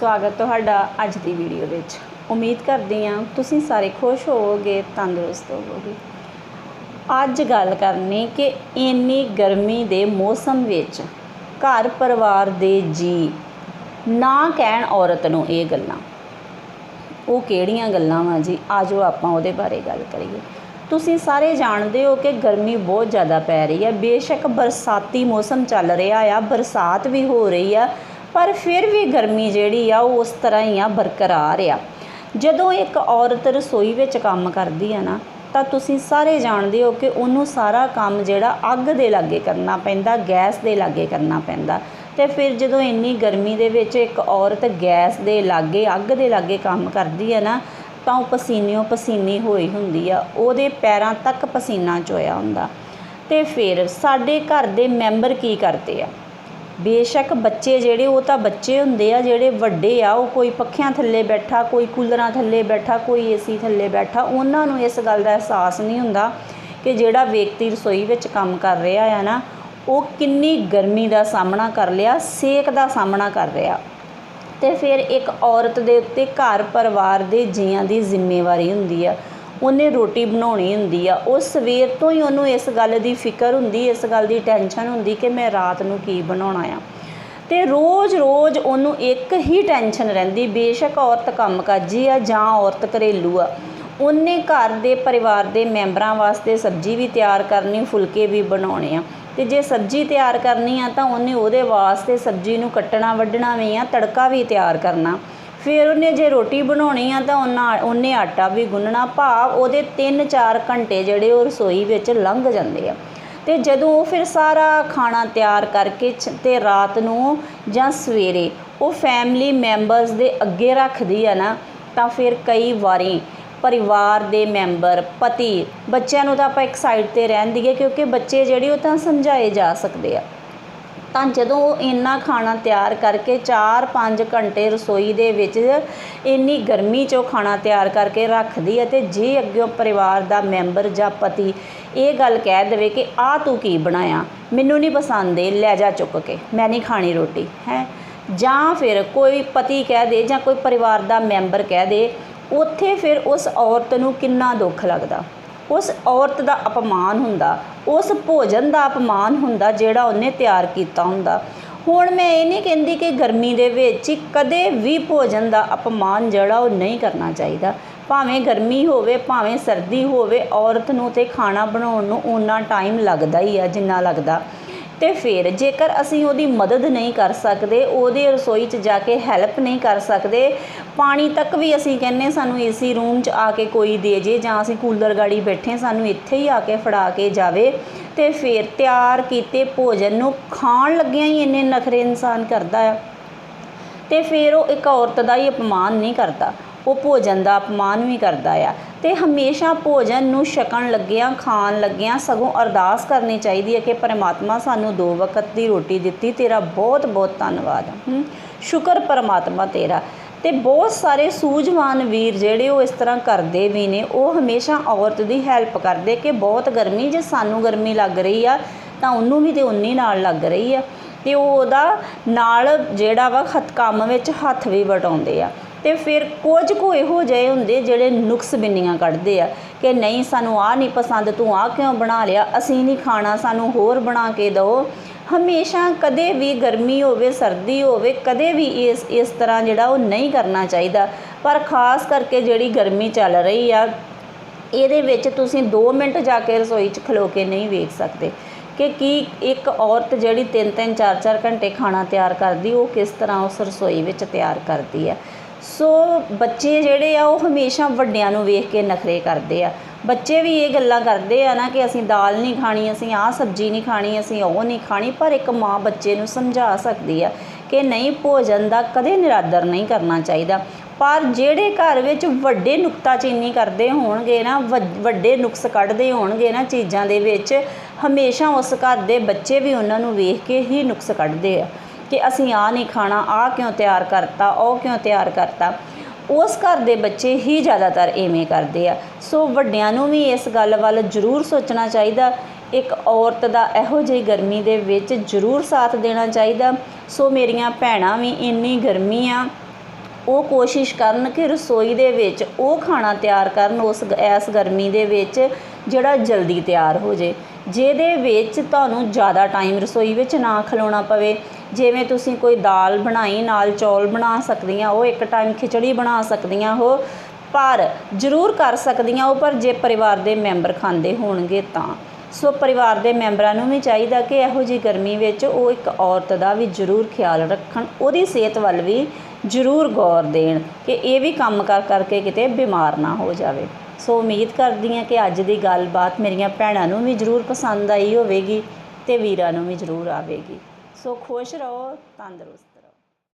ਸਵਾਗਤ ਤੁਹਾਡਾ ਅੱਜ ਦੀ ਵੀਡੀਓ ਵਿੱਚ। ਉਮੀਦ ਕਰਦੀ ਹਾਂ ਤੁਸੀਂ ਸਾਰੇ ਖੁਸ਼ ਹੋਵੋਗੇ, ਤੰਦਰੁਸਤ ਹੋਵੋਗੇ। ਅੱਜ ਗੱਲ ਕਰਨੀ ਕਿ ਇੰਨੀ ਗਰਮੀ ਦੇ ਮੌਸਮ ਵਿੱਚ ਘਰ ਪਰਿਵਾਰ ਦੇ ਜੀ ਨਾ ਕਹਿਣ ਔਰਤ ਨੂੰ ਇਹ ਗੱਲਾਂ। ਉਹ ਕਿਹੜੀਆਂ ਗੱਲਾਂ ਵਾ ਜੀ? ਆਜੋ ਆਪਾਂ ਉਹਦੇ ਬਾਰੇ ਗੱਲ ਕਰੀਏ। ਤੁਸੀਂ ਸਾਰੇ ਜਾਣਦੇ ਹੋ ਕਿ ਗਰਮੀ ਬਹੁਤ ਜ਼ਿਆਦਾ ਪੈ ਰਹੀ ਹੈ। ਬੇਸ਼ੱਕ ਬਰਸਾਤੀ ਮੌਸਮ ਚੱਲ ਰਿਹਾ ਆ, ਬਰਸਾਤ ਵੀ ਹੋ ਰਹੀ ਆ। ਪਰ ਫਿਰ ਵੀ ਗਰਮੀ ਜਿਹੜੀ ਆ ਉਹ ਉਸ ਤਰ੍ਹਾਂ ਹੀ ਆ, ਬਰਕਰਾਰ ਆ। ਜਦੋਂ ਇੱਕ ਔਰਤ ਰਸੋਈ ਵਿੱਚ ਕੰਮ ਕਰਦੀ ਆ ਨਾ, ਤਾਂ ਤੁਸੀਂ ਸਾਰੇ ਜਾਣਦੇ ਹੋ ਕਿ ਉਹਨੂੰ ਸਾਰਾ ਕੰਮ ਜਿਹੜਾ ਅੱਗ ਦੇ ਲਾਗੇ ਕਰਨਾ ਪੈਂਦਾ, ਗੈਸ ਦੇ ਲਾਗੇ ਕਰਨਾ ਪੈਂਦਾ। ਤੇ ਫਿਰ ਜਦੋਂ ਇੰਨੀ ਗਰਮੀ ਦੇ ਵਿੱਚ ਇੱਕ ਔਰਤ ਗੈਸ ਦੇ ਲਾਗੇ, ਅੱਗ ਦੇ ਲਾਗੇ ਕੰਮ ਕਰਦੀ ਹੈ ਨਾ, ਤਾਂ ਉਹ ਪਸੀਨਿਓ ਪਸੀਨੀ ਹੋਈ ਹੁੰਦੀ ਆ। ਉਹਦੇ ਪੈਰਾਂ ਤੱਕ ਪਸੀਨਾ ਚੋਇਆ ਹੁੰਦਾ। ਤੇ ਫਿਰ ਸਾਡੇ ਘਰ ਦੇ ਮੈਂਬਰ ਕੀ ਕਰਦੇ ਆ? ਬੇਸ਼ੱਕ ਬੱਚੇ ਜਿਹੜੇ, ਉਹ ਤਾਂ ਬੱਚੇ ਹੁੰਦੇ ਆ, ਜਿਹੜੇ ਵੱਡੇ ਆ, ਉਹ ਕੋਈ ਪੱਖਿਆਂ ਥੱਲੇ ਬੈਠਾ, ਕੋਈ ਕੂਲਰਾਂ ਥੱਲੇ ਬੈਠਾ, ਕੋਈ ਏਸੀ ਥੱਲੇ ਬੈਠਾ, ਉਹਨਾਂ ਨੂੰ ਇਸ ਗੱਲ ਦਾ ਅਹਿਸਾਸ ਨਹੀਂ ਹੁੰਦਾ ਕਿ ਜਿਹੜਾ ਵਿਅਕਤੀ ਰਸੋਈ ਵਿੱਚ ਕੰਮ ਕਰ ਰਿਹਾ ਆ ਨਾ, ਉਹ ਕਿੰਨੀ ਗਰਮੀ ਦਾ ਸਾਹਮਣਾ ਕਰ ਲਿਆ ਸੇਕ ਦਾ ਸਾਹਮਣਾ ਕਰ ਰਿਹਾ। ਤੇ ਫਿਰ ਇੱਕ ਔਰਤ ਦੇ ਉੱਤੇ ਘਰ ਪਰਿਵਾਰ ਦੇ ਜੀਆਂ ਦੀ ਜ਼ਿੰਮੇਵਾਰੀ ਹੁੰਦੀ ਆ। ਉਹਨੇ ਰੋਟੀ ਬਣਾਉਣੀ ਹੁੰਦੀ ਆ। ਉਹ ਸਵੇਰ ਤੋਂ ਹੀ ਉਹਨੂੰ ਇਸ ਗੱਲ ਦੀ ਫਿਕਰ ਹੁੰਦੀ, ਇਸ ਗੱਲ ਦੀ ਟੈਨਸ਼ਨ ਹੁੰਦੀ ਕਿ ਮੈਂ ਰਾਤ ਨੂੰ ਕੀ ਬਣਾਉਣਾ ਆ। ਤੇ ਰੋਜ਼-ਰੋਜ਼ ਉਹਨੂੰ ਇੱਕ ਹੀ ਟੈਨਸ਼ਨ ਰਹਿੰਦੀ, ਬੇਸ਼ੱਕ ਔਰਤ ਕੰਮਕਾਜੀ ਆ ਜਾਂ ਔਰਤ ਘਰੇਲੂ ਆ। ਉਹਨੇ ਘਰ ਦੇ ਪਰਿਵਾਰ ਦੇ ਮੈਂਬਰਾਂ ਵਾਸਤੇ ਸਬਜ਼ੀ ਵੀ ਤਿਆਰ ਕਰਨੀ, ਫੁਲਕੇ ਵੀ ਬਣਾਉਣੇ ਆ। ਤੇ ਜੇ ਸਬਜ਼ੀ ਤਿਆਰ ਕਰਨੀ ਆ ਤਾਂ ਉਹਨੇ ਉਹਦੇ ਵਾਸਤੇ ਸਬਜ਼ੀ ਨੂੰ ਕੱਟਣਾ, ਵੱਢਣਾ ਵੀ ਆ, ਤੜਕਾ ਵੀ ਤਿਆਰ ਕਰਨਾ। ਫਿਰ ਉਹਨੇ ਜੇ ਰੋਟੀ ਬਣਾਉਣੀ ਆ ਤਾਂ ਉਹਨਾਂ ਉਹਨੇ ਆਟਾ ਵੀ ਗੁੰਨਣਾ, ਭਾਵ ਉਹਦੇ 3-4 ਘੰਟੇ ਜਿਹੜੇ ਉਹ ਰਸੋਈ ਵਿੱਚ ਲੰਘ ਜਾਂਦੇ ਆ। ਤੇ ਜਦੋਂ ਉਹ ਫਿਰ ਸਾਰਾ ਖਾਣਾ ਤਿਆਰ ਕਰਕੇ ਛ- ਤੇ ਰਾਤ ਨੂੰ ਜਾਂ ਸਵੇਰੇ ਉਹ ਫੈਮਿਲੀ ਮੈਂਬਰਸ ਦੇ ਅੱਗੇ ਰੱਖਦੀ ਆ ਨਾ, ਤਾਂ ਫਿਰ ਕਈ ਵਾਰੀ ਪਰਿਵਾਰ ਦੇ ਮੈਂਬਰ ਪਤੀ, ਬੱਚਿਆਂ ਨੂੰ ਤਾਂ ਆਪਾਂ ਇੱਕ ਸਾਈਡ ਤੇ ਰਹਿਣ ਦੀਏ, ਕਿਉਂਕਿ ਬੱਚੇ ਜਿਹੜੇ ਉਹ ਤਾਂ ਸਮਝਾਏ ਜਾ ਸਕਦੇ ਆ। ਤਾਂ ਜਦੋਂ ਉਹ ਇੰਨਾ ਖਾਣਾ ਤਿਆਰ ਕਰਕੇ 4-5 ਘੰਟੇ ਰਸੋਈ ਦੇ ਵਿੱਚ ਇੰਨੀ ਗਰਮੀ 'ਚ ਉਹ ਖਾਣਾ ਤਿਆਰ ਕਰਕੇ ਰੱਖਦੀ ਹੈ ਤੇ ਜੇ ਅੱਗੇ ਪਰਿਵਾਰ ਦਾ ਮੈਂਬਰ ਜਾਂ ਪਤੀ ਇਹ ਗੱਲ ਕਹਿ ਦੇਵੇ ਕਿ ਆ ਤੂੰ ਕੀ ਬਣਾਇਆ? ਮੈਨੂੰ ਨਹੀਂ ਪਸੰਦ ਇਹ, ਲੈ ਜਾ ਚੁੱਕ ਕੇ। ਮੈਂ ਨਹੀਂ ਖਾਣੀ ਰੋਟੀ, ਹੈ? ਜਾਂ ਫਿਰ ਕੋਈ ਪਤੀ ਕਹਿ ਦੇ ਜਾਂ ਕੋਈ ਪਰਿਵਾਰ ਦਾ ਮੈਂਬਰ ਕਹਿ ਦੇ, ਉੱਥੇ ਫਿਰ ਉਸ ਔਰਤ ਨੂੰ ਕਿੰਨਾ ਦੁੱਖ ਲੱਗਦਾ? ਉਸ ਔਰਤ ਦਾ ਅਪਮਾਨ ਹੁੰਦਾ, ਉਸ ਭੋਜਨ ਦਾ ਅਪਮਾਨ ਹੁੰਦਾ ਜਿਹੜਾ ਉਹਨੇ ਤਿਆਰ ਕੀਤਾ ਹੁੰਦਾ। ਹੁਣ ਮੈਂ ਇਹ ਨਹੀਂ ਕਹਿੰਦੀ ਕਿ ਗਰਮੀ ਦੇ ਵਿੱਚ ਕਦੇ ਵੀ ਭੋਜਨ ਦਾ ਅਪਮਾਨ ਜਿਹੜਾ ਉਹ ਨਹੀਂ ਕਰਨਾ ਚਾਹੀਦਾ। ਭਾਵੇਂ ਗਰਮੀ ਹੋਵੇ, ਭਾਵੇਂ ਸਰਦੀ ਹੋਵੇ, ਔਰਤ ਨੂੰ ਤੇ ਖਾਣਾ ਬਣਾਉਣ ਨੂੰ ਉਨਾ ਟਾਈਮ ਲੱਗਦਾ ਹੀ ਆ ਜਿੰਨਾ ਲੱਗਦਾ। ਤੇ ਫਿਰ ਜੇਕਰ ਅਸੀਂ ਉਹਦੀ ਮਦਦ ਨਹੀਂ ਕਰ ਸਕਦੇ, ਉਹਦੇ ਰਸੋਈ 'ਚ ਜਾ ਕੇ ਹੈਲਪ ਨਹੀਂ ਕਰ ਸਕਦੇ, ਪਾਣੀ ਤੱਕ ਵੀ ਅਸੀਂ ਕਹਿੰਨੇ ਸਾਨੂੰ ਏਸੀ ਰੂਮ 'ਚ ਆ ਕੇ ਕੋਈ ਦੇ ਜੇ ਜਾਂ ਅਸੀਂ ਕੂਲਰ ਗਾੜੀ ਬੈਠੇ ਸਾਨੂੰ ਇੱਥੇ ਹੀ ਆ ਕੇ ਫੜਾ ਕੇ ਜਾਵੇ। ਤੇ ਫਿਰ ਤਿਆਰ ਕੀਤੇ ਭੋਜਨ ਨੂੰ ਖਾਣ ਲੱਗਿਆਂ ਹੀ ਇੰਨੇ ਨਖਰੇ ਇਨਸਾਨ ਕਰਦਾ ਆ। ਤੇ ਫਿਰ ਉਹ ਇੱਕ ਔਰਤ ਦਾ ਹੀ ਅਪਮਾਨ ਨਹੀਂ ਕਰਦਾ, ਉਹ ਭੋਜਨ ਦਾ ਅਪਮਾਨ ਵੀ ਕਰਦਾ ਆ। ਤੇ ਹਮੇਸ਼ਾ ਭੋਜਨ ਨੂੰ ਛਕਣ ਲੱਗਿਆਂ, ਖਾਣ ਲੱਗਿਆਂ ਸਗੋਂ ਅਰਦਾਸ ਕਰਨੀ ਚਾਹੀਦੀ ਹੈ ਕਿ ਪਰਮਾਤਮਾ ਸਾਨੂੰ ਦੋ ਵਕਤ ਦੀ ਰੋਟੀ ਦਿੱਤੀ। ਤੇਰਾ ਬਹੁਤ ਬਹੁਤ ਧੰਨਵਾਦ ਸ਼ੁਕਰ ਪਰਮਾਤਮਾ ਤੇਰਾ। ਤੇ ਬਹੁਤ ਸਾਰੇ ਸੂਝਵਾਨ ਵੀਰ ਜਿਹੜੇ ਉਹ ਇਸ ਤਰ੍ਹਾਂ ਕਰਦੇ ਵੀ ਨੇ, ਉਹ ਹਮੇਸ਼ਾ ਔਰਤ ਦੀ ਹੈਲਪ ਕਰਦੇ ਕਿ ਬਹੁਤ ਗਰਮੀ, ਜੇ ਸਾਨੂੰ ਗਰਮੀ ਲੱਗ ਰਹੀ ਆ, ਤਾਂ ਉਹਨੂੰ ਵੀ ਤੇ ਉਨੀ ਨਾਲ ਲੱਗ ਰਹੀ ਆ। ਤੇ ਉਹ ਉਹਦਾ ਨਾਲ ਜਿਹੜਾ ਵਾ ਹੱਥ ਕੰਮ ਵਿੱਚ ਹੱਥ ਵੀ ਵਟਾਉਂਦੇ ਆ। ਤੇ ਫਿਰ ਕੁਝ ਕੁ ਇਹੋ ਜਿਹੇ ਹੁੰਦੇ ਜਿਹੜੇ ਨੁਕਸ ਬਿੰਨੀਆਂ ਕੱਢਦੇ ਆ ਕਿ ਨਹੀਂ, ਸਾਨੂੰ ਆਹ ਨਹੀਂ ਪਸੰਦ, ਤੂੰ ਆਹ ਕਿਉਂ ਬਣਾ ਲਿਆ? ਅਸੀਂ ਨਹੀਂ ਖਾਣਾ, ਸਾਨੂੰ ਹੋਰ ਬਣਾ ਕੇ ਦਿਓ। ਹਮੇਸ਼ਾ ਕਦੇ ਵੀ ਗਰਮੀ ਹੋਵੇ, ਸਰਦੀ ਹੋਵੇ, ਕਦੇ ਵੀ ਇਸ ਇਸ ਤਰ੍ਹਾਂ ਜਿਹੜਾ ਉਹ ਨਹੀਂ ਕਰਨਾ ਚਾਹੀਦਾ। ਪਰ ਖਾਸ ਕਰਕੇ ਜਿਹੜੀ ਗਰਮੀ ਚੱਲ ਰਹੀ ਆ, ਇਹਦੇ ਵਿੱਚ ਤੁਸੀਂ 2 ਮਿੰਟ ਜਾ ਕੇ ਰਸੋਈ 'ਚ ਖਲੋ ਕੇ ਨਹੀਂ ਵੇਖ ਸਕਦੇ ਕਿ ਕੀ ਇੱਕ ਔਰਤ ਜਿਹੜੀ 3-3 4-4 ਘੰਟੇ ਖਾਣਾ ਤਿਆਰ ਕਰਦੀ, ਉਹ ਕਿਸ ਤਰ੍ਹਾਂ ਉਸ ਰਸੋਈ ਵਿੱਚ ਤਿਆਰ ਕਰਦੀ ਹੈ ਸੋ ਬੱਚੇ ਜਿਹੜੇ ਆ, ਉਹ ਹਮੇਸ਼ਾ ਵੱਡਿਆਂ ਨੂੰ ਵੇਖ ਕੇ ਨਖਰੇ ਕਰਦੇ ਆ। ਬੱਚੇ ਵੀ ਇਹ ਗੱਲਾਂ ਕਰਦੇ ਆ ਨਾ ਕਿ ਅਸੀਂ ਦਾਲ ਨਹੀਂ ਖਾਣੀ, ਅਸੀਂ ਆਹ ਸਬਜ਼ੀ ਨਹੀਂ ਖਾਣੀ, ਅਸੀਂ ਉਹ ਨਹੀਂ ਖਾਣੀ, ਪਰ ਇੱਕ ਮਾਂ ਬੱਚੇ ਨੂੰ ਸਮਝਾ ਸਕਦੀ ਆ ਕਿ ਨਹੀਂ, ਭੋਜਨ ਦਾ ਕਦੇ ਨਿਰਾਦਰ ਨਹੀਂ ਕਰਨਾ ਚਾਹੀਦਾ। ਪਰ ਜਿਹੜੇ ਘਰ ਵਿੱਚ ਵੱਡੇ ਨੁਕਤਾਚੀਨੀ ਕਰਦੇ ਹੋਣਗੇ ਨਾ ਵੱਡ- ਵੱਡੇ ਨੁਕਸ ਕੱਢਦੇ ਹੋਣਗੇ ਨਾ ਚੀਜ਼ਾਂ ਦੇ ਵਿੱਚ, ਹਮੇਸ਼ਾ ਉਸ ਘਰ ਦੇ ਬੱਚੇ ਵੀ ਉਹਨਾਂ ਨੂੰ ਵੇਖ ਕੇ ਹੀ ਨੁਕਸ ਕੱਢਦੇ ਆ। ਕਿ ਅਸੀਂ ਆ ਨਹੀਂ ਖਾਣਾ ਆ ਕਿਉਂ ਤਿਆਰ ਕਰਤਾ, ਉਹ ਕਿਉਂ ਤਿਆਰ ਕਰਤਾ। ਉਸ ਘਰ ਦੇ ਬੱਚੇ ਹੀ ਜ਼ਿਆਦਾਤਰ ਐਵੇਂ ਕਰਦੇ ਆ। ਸੋ ਵੱਡਿਆਂ ਨੂੰ ਵੀ ਇਸ ਗੱਲ ਵੱਲ ਜ਼ਰੂਰ ਸੋਚਣਾ ਚਾਹੀਦਾ। ਇੱਕ ਔਰਤ ਦਾ ਇਹੋ ਜਿਹੀ ਗਰਮੀ ਦੇ ਵਿੱਚ ਜ਼ਰੂਰ ਸਾਥ ਦੇਣਾ ਚਾਹੀਦਾ। ਸੋ ਮੇਰੀਆਂ ਭੈਣਾਂ ਵੀ ਇੰਨੀ ਗਰਮੀ ਆ, ਉਹ ਕੋਸ਼ਿਸ਼ ਕਰਨ ਕਿ ਰਸੋਈ ਦੇ ਵਿੱਚ ਉਹ ਖਾਣਾ ਤਿਆਰ ਕਰਨ ਉਸ ਗ- ਗਰਮੀ ਦੇ ਵਿੱਚ ਜਿਹੜਾ ਜਲਦੀ ਤਿਆਰ ਹੋ ਜੇ। ਜਿਹਦੇ ਵਿੱਚ ਤੁਹਾਨੂੰ ਜ਼ਿਆਦਾ ਟਾਈਮ ਰਸੋਈ ਵਿੱਚ ਨਾ ਖਲੋਣਾ ਪਵੇ। ਜਿਵੇਂ ਤੁਸੀਂ ਕੋਈ ਦਾਲ ਬਣਾਈ, ਨਾਲ ਚੌਲ ਬਣਾ ਸਕਦੀਆਂ ਹੋ ਇੱਕ ਟਾਈਮ ਖਿਚੜੀ ਬਣਾ ਸਕਦੀਆਂ ਹੋ ਪਰ ਜ਼ਰੂਰ ਕਰ ਸਕਦੀਆਂ ਉਹ, ਪਰ ਜੇ ਪਰਿਵਾਰ ਦੇ ਮੈਂਬਰ ਖਾਂਦੇ ਹੋਣਗੇ ਤਾਂ। ਸੋ ਪਰਿਵਾਰ ਦੇ ਮੈਂਬਰਾਂ ਨੂੰ ਵੀ ਚਾਹੀਦਾ ਕਿ ਇਹੋ ਜੀ ਗਰਮੀ ਵਿੱਚ ਉਹ ਇੱਕ ਔਰਤ ਦਾ ਵੀ ਜ਼ਰੂਰ ਖਿਆਲ ਰੱਖਣ, ਉਹਦੀ ਸਿਹਤ ਵੱਲ ਵੀ ਜ਼ਰੂਰ ਗੌਰ ਦੇਣ, ਕਿ ਇਹ ਵੀ ਕੰਮ ਕਰ, ਕਰਕੇ ਕਿਤੇ ਬਿਮਾਰ ਨਾ ਹੋ ਜਾਵੇ। ਸੋ ਉਮੀਦ ਕਰਦੀ ਹਾਂ ਕਿ ਅੱਜ ਦੀ ਗੱਲਬਾਤ ਮੇਰੀਆਂ ਭੈਣਾਂ ਨੂੰ ਵੀ ਜ਼ਰੂਰ ਪਸੰਦ ਆਈ ਹੋਵੇਗੀ ਤੇ ਵੀਰਾਂ ਨੂੰ ਵੀ ਜ਼ਰੂਰ ਆਵੇਗੀ। ਸੋ ਖੁਸ਼ ਰਹੋ ਤੰਦਰੁਸਤ